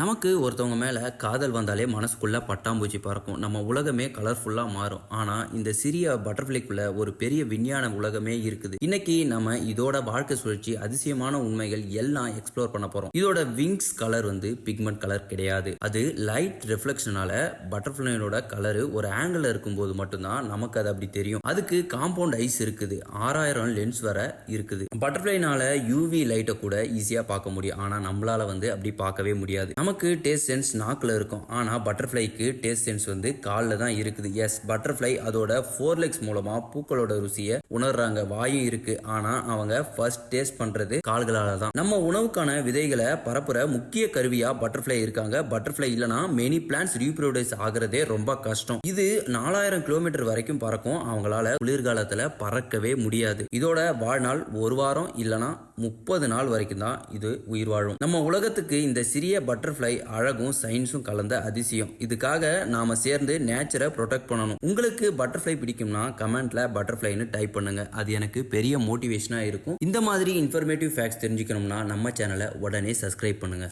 நமக்கு ஒருத்தவங்க மேலே காதல் வந்தாலே மனசுக்குள்ளே பட்டாம்பூச்சி பறக்கும். நம்ம உலகமே கலர்ஃபுல்லாக மாறும். ஆனால் இந்த சிறிய பட்டர்ஃப்ளைக்குள்ள ஒரு பெரிய விஞ்ஞான உலகமே இருக்குது. இன்னைக்கு நம்ம இதோட வாழ்க்கை சுழற்சி அதிசயமான உண்மைகள் எல்லாம் எக்ஸ்ப்ளோர் பண்ண போகிறோம் இதோட விங்ஸ் கலர் வந்து பிக்மெண்ட் கலர் கிடையாது. அது லைட் ரிஃப்ளெக்ஷனால பட்டர்ஃப்ளையோட கலர் ஒரு ஆங்கிள் இருக்கும்போது மட்டும்தான் நமக்கு அது அப்படி தெரியும். அதுக்கு காம்பவுண்ட் ஐஸ் இருக்குது. ஆறாயிரம் லென்ஸ் வர இருக்குது. பட்டர்ஃப்ளைனால யூவி லைட்டை கூட ஈஸியாக பார்க்க முடியும். ஆனால் நம்மளால வந்து அப்படி பார்க்கவே முடியாது. நமக்கு டேஸ்ட் சென்ஸ் நாக்கில் இருக்கும். ஆனால் பட்டர்ஃப்ளைக்கு டேஸ்ட் சென்ஸ் வந்து காலில் தான் இருக்குது. எஸ் பட்டர்ஃப்ளை அதோட ஃபோர் லெக்ஸ் மூலமாக பூக்களோட ருசியை உணர்றாங்க. வாயும் இருக்கு. ஆனால் அவங்க ஃபர்ஸ்ட் டேஸ்ட் பண்றது கால்களால் தான். நம்ம உணவுக்கான விதைகளை பரப்புற முக்கிய கருவியாக பட்டர்ஃப்ளை இருக்காங்க. பட்டர்ஃப்ளை இல்லைனா மெனி பிளான்ஸ் ரீப்ரொடியூஸ் ஆகுறதே ரொம்ப கஷ்டம். இது நாலாயிரம் கிலோமீட்டர் வரைக்கும் பறக்கும். அவங்களால குளிர்காலத்தில் பறக்கவே முடியாது. இதோட வாழ்நாள் ஒரு வாரம் இல்லைனா முப்பது நாள் வரைக்கும் தான் இது உயிர் வாழும். நம்ம உலகத்துக்கு இந்த சிறிய பட்டர் பட்டர்ஃப்ளை அழகும் சயின்ஸும் கலந்த அதிசயம். இதுக்காக நாம சேர்ந்து நேச்சரை ப்ரொடெக்ட் பண்ணணும். உங்களுக்கு பட்டர்ஃப்ளை பிடிக்கும்னா கமெண்ட்ல பட்டர்ஃப்ளைன்னு டைப் பண்ணுங்க. அது எனக்கு பெரிய மோட்டிவேஷனா இருக்கும். இந்த மாதிரி இன்ஃபர்மேட்டிவ் ஃபேக்ட்ஸ் தெரிஞ்சுக்கணும்னா நம்ம சேனலை உடனே சப்ஸ்கிரைப் பண்ணுங்க.